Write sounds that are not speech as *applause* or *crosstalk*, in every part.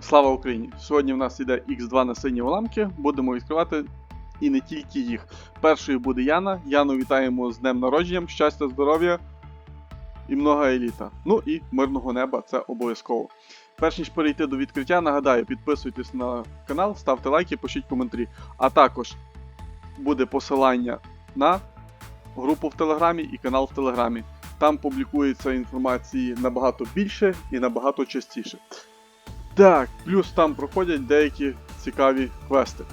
Слава Україні! Сьогодні в нас йде X2 на сині уламки. Будемо відкривати і не тільки їх. Першою буде Яна. Яну вітаємо з днем народженням, щастя, здоров'я і много еліта. Ну і мирного неба, це обов'язково. Перш ніж перейти до відкриття, нагадаю, підписуйтесь на канал, ставте лайки, пишіть коментарі. А також буде посилання на групу в Телеграмі і канал в Телеграмі. Там публікується інформації набагато більше і набагато частіше. Так, плюс там проходять деякі цікаві квести.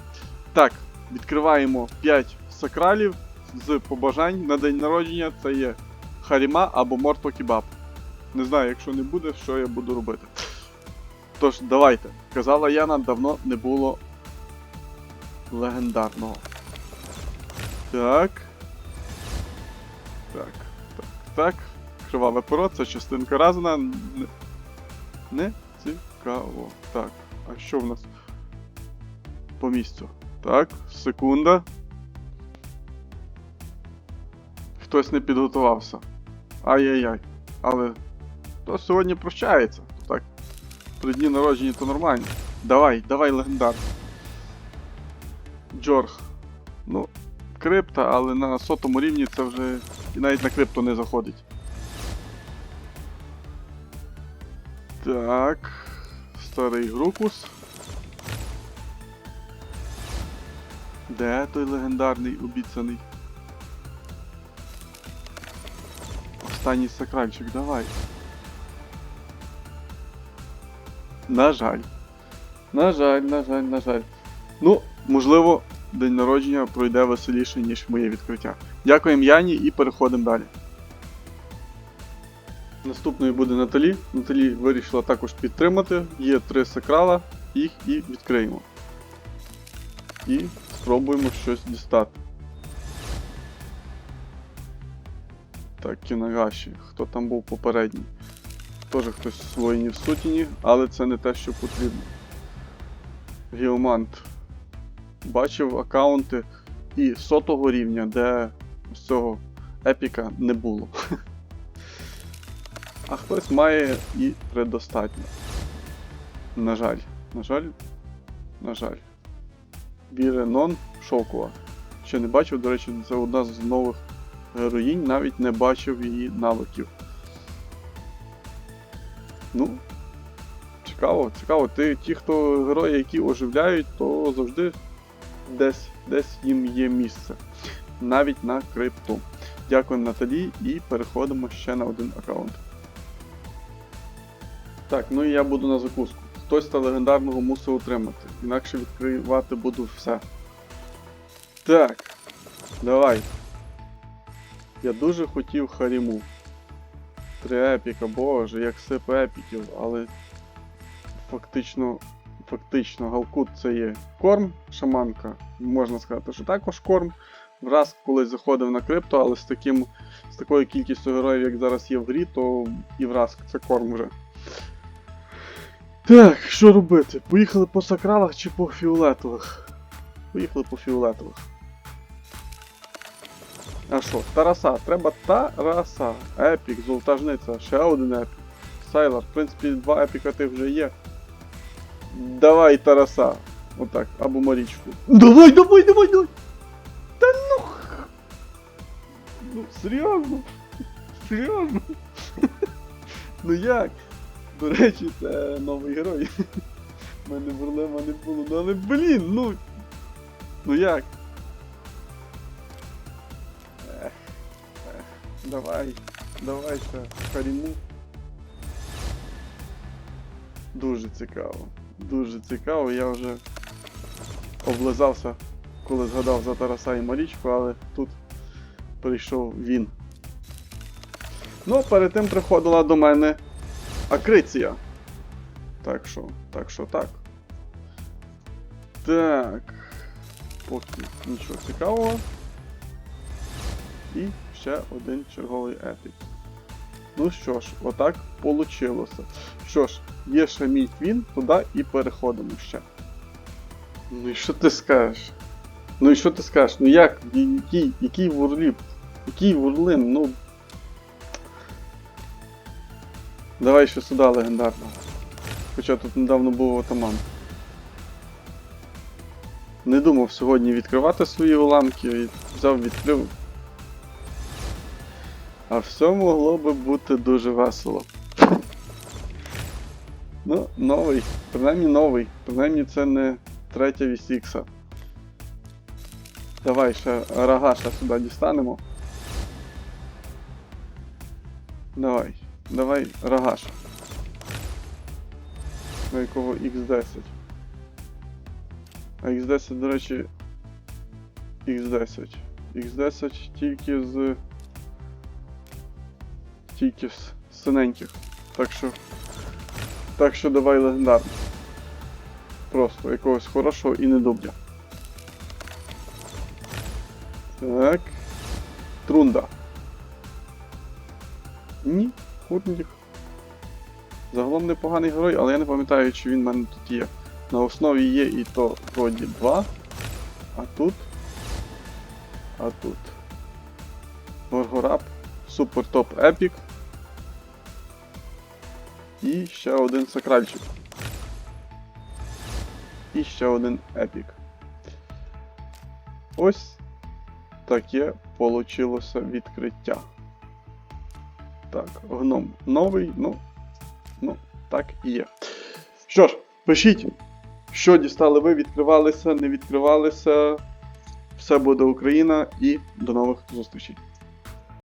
Так, відкриваємо 5 сакралів з побажань на день народження. Це є Харіма або Морто Кебаб. Не знаю, якщо не буде, що я буду робити. Тож, давайте. Казала Яна, давно не було легендарного. Так. Так, так, так. Криваве перо, це частинка разна. Не, не цікаво. Так, а що в нас по місцю? Так, секунда. Хтось не підготувався. Ай-яй-яй. Але то сьогодні прощається. Так. При дні народження то нормально. Давай, давай легендар. Джорг. Ну, крипта, але на сотому рівні це вже і навіть на крипту не заходить. Так. Старий Грукус. Де той легендарний обіцяний? Останній сакральчик, давай. На жаль. На жаль, на жаль, на жаль. Ну, можливо, день народження пройде веселіше, ніж моє відкриття. Дякуємо Яні і переходимо далі. Наступною буде Наталі. Наталі вирішила також підтримати. Є три сакрала, їх і відкриємо. І спробуємо щось дістати. Так, Кінагаші. Хто там був попередній? Теж хтось воїнів сутіні, але це не те, що потрібно. Геомант. Бачив аккаунти і сотого рівня, де з цього епіка не було. *laughs* А хтось має і предостатньо. На жаль. На жаль. На жаль. Біренон Шокова. Ще не бачив, до речі, це одна з нових героїнь, навіть не бачив її навиків. Ну, цікаво, цікаво. Ти, ті, хто герої, які оживляють, то завжди десь, десь їм є місце. Навіть на крипту. Дякуємо Наталі і переходимо ще на один аккаунт. Так, ну і я буду на закуску. Хтось та легендарного мусив отримати, інакше відкривати буду все. Так, давай. Я дуже хотів Харіму. Три епіка, боже, як сип епіків, але фактично, фактично, Галкут це є корм, шаманка. Можна сказати, що також корм. Враз колись заходив на крипто, але з таким, з такою кількістю героїв, як зараз є в грі, то і враз це корм вже. Так, що робити? Поїхали по сакралах чи по фіолетових? Поїхали по фіолетових. А що, Тараса, треба Тараса. Епік, золота жниця, ще один епік. Сайлар, в принципі, два епіка тих вже є. Давай Тараса. Отак, або Марічку. Давай, давай, давай, давай! Та ну. Ну, серйозно? Серйозно? Ну як? До речі, це новий герой. У мене проблема не було. Ну але блін, ну. Ну як? Ех, ех, давай, давай ще Харіму. Дуже цікаво. Дуже цікаво, я вже облизався, коли згадав за Тараса і Марічку, але тут прийшов він. Ну, перед тим приходила до мене Акриція. Так що, так що так. Так. Поки нічого цікавого. І ще один черговий епік. Ну що ж, отак получилося. Що ж, є ще мій твін, туди і переходимо ще. Ну і що ти скажеш? Ну і що ти скажеш? Ну як? Який, який вурліп? Який вурлин? Ну. Давай ще сюди легендарного. Хоча тут недавно був отаман. Не думав сьогодні відкривати свої уламки, і взяв відкрив. А все могло би бути дуже весело. Ну, новий. Принаймні новий. Принаймні це не третя VCX. Давай ще рогаша сюди дістанемо. Давай. Давай рогаша. На якого X10. А X10, до речі. X10. X10 тільки з. Тільки з синеньких. Так що. Так що давай легендарно. Просто якогось хорошого і недобря. Так. Трунда. Ні, Хурнік. Загалом непоганий герой, але я не пам'ятаю, чи він в мене тут є. На основі є і то вроді 2. А тут. А тут. Горгораб. Супер топ епік. І ще один сакральчик. І ще один епік. Ось таке получилося відкриття. Так, гном новий, ну, ну, так і є. Що ж, пишіть, що дістали ви, відкривалися, не відкривалися. Все буде Україна і до нових зустрічей.